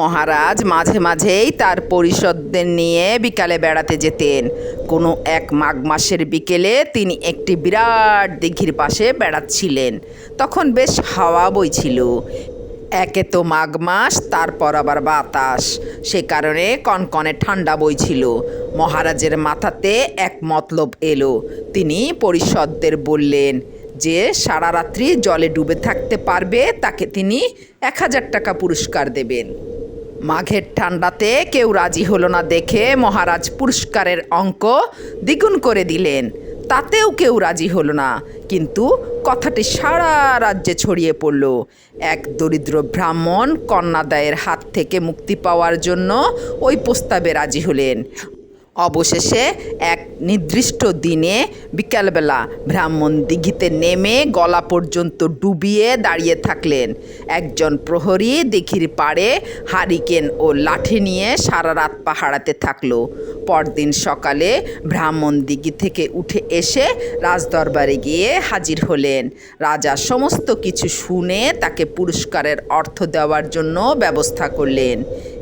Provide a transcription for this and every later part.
মহারাজ মাঝে মাঝেই তার পরিষদদের নিয়ে বিকালে বেড়াতে যেতেন। কোনো এক মাঘ মাসের বিকেলে তিনি একটি বিরাট দিঘির পাশে বেড়াচ্ছিলেন। তখন বেশ হাওয়া বইছিল একে তো মাঘ মাস, তারপর আবার বাতাস। সে কারণে কনকনে ঠান্ডা বইছিল মহারাজের মাথাতে এক মতলব এলো। তিনি পরিষদদের বললেন যে, সারা রাত্রি জলে ডুবে থাকতে পারবে, তাকে তিনি এক হাজার টাকা পুরস্কার দেবেন। মাঘের ঠান্ডাতে কেউ রাজি হলো না দেখে মহারাজ পুরস্কারের অঙ্ক দ্বিগুণ করে দিলেন। তাতেও কেউ রাজি হলো না, কিন্তু কথাটি সারা রাজ্যে ছড়িয়ে পড়ল। এক দরিদ্র ব্রাহ্মণ কন্যাদায়ের হাত থেকে মুক্তি পাওয়ার জন্য ওই প্রস্তাবে রাজি হলেন। অবশেষে এক নির্দিষ্ট দিনে বিকালবেলা ব্রাহ্মণ দিঘিতে নেমে গলা পর্যন্ত ডুবিয়ে দাঁড়িয়ে থাকলেন। একজন প্রহরী দিঘির পাড়ে হারিকেন ও লাঠি নিয়ে সারা রাত পাহারাতে থাকল। পরদিন সকালে ব্রাহ্মণ দিঘি থেকে উঠে এসে রাজদরবারে গিয়ে হাজির হলেন। রাজা সমস্ত কিছু শুনে তাকে পুরস্কারের অর্থ দেওয়ার জন্য ব্যবস্থা করলেন।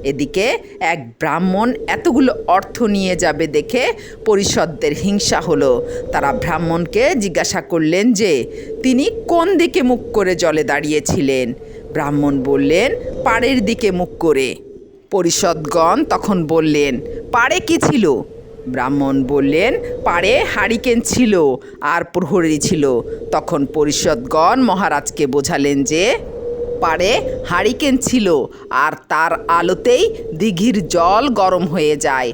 এদিকে এক ব্রাহ্মণ এতগুলো অর্থ নিয়ে যাবে দেখে পরিষদদের হিংসা হলো। তারা ব্রাহ্মণকে জিজ্ঞাসা করলেন যে, তিনি কোন দিকে মুখ করে জলে দাঁড়িয়েছিলেন? ব্রাহ্মণ বললেন, পাড়ের দিকে মুখ করে। পরিষদগণ তখন বললেন, পাড়ে কি ছিল? ব্রাহ্মণ বললেন, পাড়ে হারিকেন ছিল আর প্রহরী ছিল। তখন পরিষদগণ মহারাজকে বোঝালেন যে পাড়ে হারিকেন ছিল আর তার আলোতেই দিঘির জল গরম হয়ে যায়।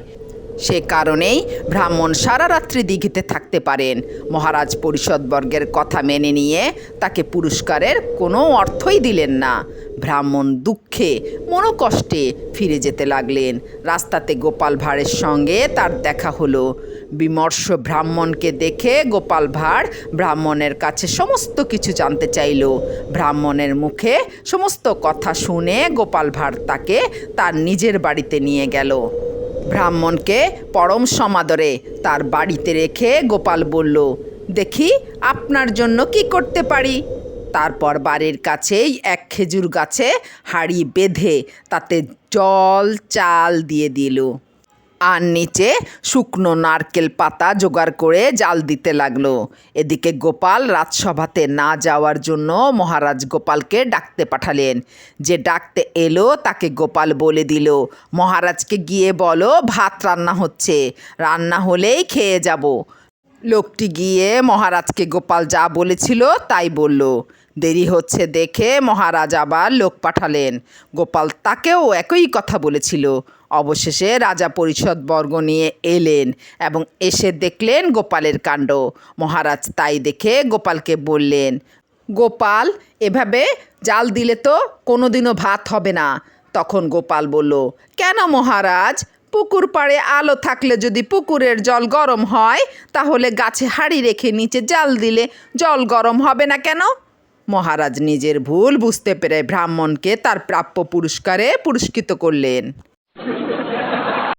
সে কারণেই ব্রাহ্মণ সারা রাত্রি দিঘিতে থাকতে পারেন। মহারাজ পরিষদবর্গের কথা মেনে নিয়ে তাকে পুরস্কারের কোনো অর্থই দিলেন না। ব্রাহ্মণ দুঃখে, মনোকষ্টে ফিরে যেতে লাগলেন। রাস্তাতে গোপাল ভাঁড়ের সঙ্গে তার দেখা হলো। বিমর্ষ ব্রাহ্মণকে দেখে গোপাল ভাঁড় ব্রাহ্মণের কাছে সমস্ত কিছু জানতে চাইল। ব্রাহ্মণের মুখে সমস্ত কথা শুনে গোপাল ভাঁড় তাকে তার নিজের বাড়িতে নিয়ে গেল। ব্রাহ্মণকে পরম সমাদরে তার বাড়িতে রেখে গোপাল বলল, দেখি আপনার জন্য কি করতে পারি? তারপর বাড়ির কাছেই এক খেজুর গাছে হাড়ি বেঁধে তাতে জল, চাল দিয়ে দিল। আর নিচে শুকনো নারকেল পাতা জোগাড় করে জাল দিতে লাগল। এদিকে গোপাল রাজসভাতে না যাওয়ার জন্য মহারাজ গোপালকে ডাকতে পাঠালেন। যে ডাকতে এলো, তাকে গোপাল বলে দিল, মহারাজকে গিয়ে বলো, ভাত রান্না হচ্ছে। রান্না হলেই খেয়ে যাব। লোকটি গিয়ে মহারাজকে গোপাল যা বলেছিল তাই বলল। দেরি হচ্ছে দেখে মহারাজ আবার লোক পাঠালেন। গোপাল তাকেও একই কথা বলেছিল। অবশেষে রাজা পরিষদ বর্গ নিয়ে এলেন এবং এসে দেখলেন গোপালের কাণ্ড। মহারাজ তাই দেখে গোপালকে বললেন, গোপাল, এভাবে জাল দিলে তো কোনোদিনও ভাত হবে না। তখন গোপাল বলল, কেন মহারাজ? পুকুর পাড়ে আলো থাকলে যদি পুকুরের জল গরম হয়, তাহলে গাছে হাড়ি রেখে নিচে জাল দিলে জল গরম হবে না কেন? মহারাজ নিজের ভুল বুঝতে পেরে ব্রাহ্মণকে তার প্রাপ্য পুরস্কারে পুরস্কৃত করলেন।